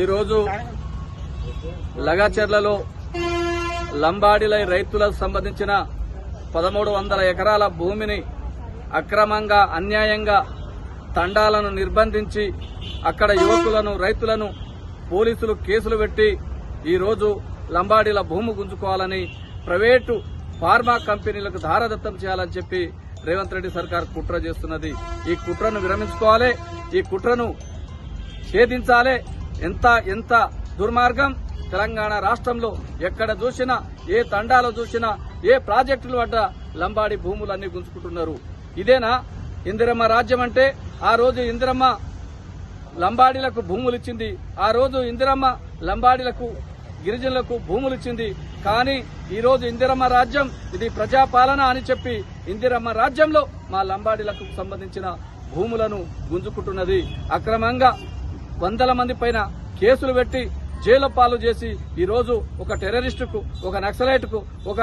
ఈరోజు లగాచెర్లలో లంబాడిలై రైతులకు సంబంధించిన పదమూడు వందల ఎకరాల భూమిని అక్రమంగా అన్యాయంగా తండాలను నిర్బంధించి అక్కడ యువకులను రైతులను పోలీసులు కేసులు పెట్టి ఈరోజు లంబాడీల భూమి గుంజుకోవాలని ప్రైవేటు ఫార్మా కంపెనీలకు ధారదత్తం చేయాలని చెప్పి రేవంత్ రెడ్డి సర్కార్ కుట్ర చేస్తున్నది. ఈ కుట్రను విరమించుకోవాలి ఈ కుట్రను ఛేదించాలి ఎంత ఎంత దుర్మార్గం తెలంగాణ రాష్ట్రంలో ఎక్కడ చూసినా ఏ తండాలో చూసినా ఏ ప్రాజెక్టుల వద్ద లంబాడి భూములన్నీ గుంజుకుంటున్నారు. ఇదేనా? ఇందిరమ్మ రాజ్యం అంటే ఆ రోజు ఇందిరమ్మ లంబాడీలకు భూములు ఇచ్చింది ఆ రోజు ఇందిరమ్మ లంబాడీలకు గిరిజనులకు భూములు ఇచ్చింది. కానీ ఈ రోజు ఇందిరమ్మ రాజ్యం ఇది ప్రజాపాలన అని చెప్పి ఇందిరమ్మ రాజ్యంలో మా లంబాడీలకు సంబంధించిన భూములను గుంజుకుంటున్నది. అక్రమంగా వందల మంది పైన కేసులు పెట్టి జైలు పాలు చేసి ఈరోజు ఒక టెర్రరిస్టుకు ఒక నక్సలైట్కు ఒక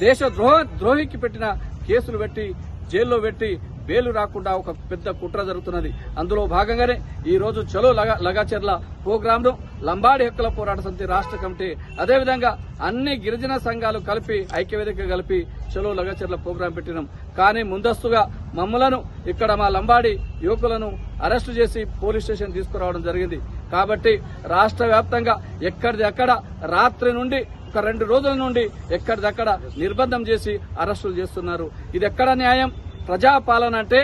దేశ ద్రోహ ద్రోహికి పెట్టిన కేసులు పెట్టి జైల్లో పెట్టి బెయిలు రాకుండా ఒక పెద్ద కుట్ర జరుగుతున్నది. అందులో భాగంగానే ఈ రోజు చలో లగా లగాచెర్ల ప్రోగ్రామ్ను లంబాడి హక్కుల పోరాట సమితి రాష్ట్ర కమిటీ అదేవిధంగా అన్ని గిరిజన సంఘాలు కలిపి ఐక్యవేదిక కలిపి చలో లగాచెర్ల ప్రోగ్రాం పెట్టినాం. కానీ ముందస్తుగా మమ్మలను ఇక్కడ మా లంబాడి యువకులను అరెస్టు చేసి పోలీస్ స్టేషన్ తీసుకురావడం జరిగింది. కాబట్టి రాష్ట్ర వ్యాప్తంగా ఎక్కడిది అక్కడ రాత్రి నుండి ఒక రెండు రోజుల నుండి ఎక్కడిదక్కడ నిర్బంధం చేసి అరెస్టులు చేస్తున్నారు. ఇది ఎక్కడ న్యాయం? ప్రజాపాలన అంటే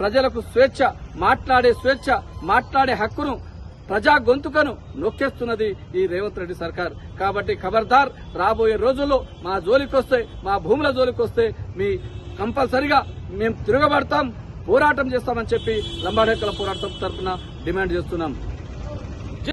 ప్రజలకు స్వేచ్ఛ మాట్లాడే స్వేచ్ఛ మాట్లాడే హక్కును ప్రజా గొంతుకను నొక్కేస్తున్నది ఈ రేవంత్ రెడ్డి సర్కార్. కాబట్టి ఖబర్దార్ రాబోయే రోజుల్లో మా జోలికొస్తే మా భూముల జోలికొస్తే మీ కంపల్సరిగా మేము తిరగబడతాం పోరాటం చేస్తామని చెప్పి లంబాడెక్కల పోరాటం తరఫున డిమాండ్ చేస్తున్నాం.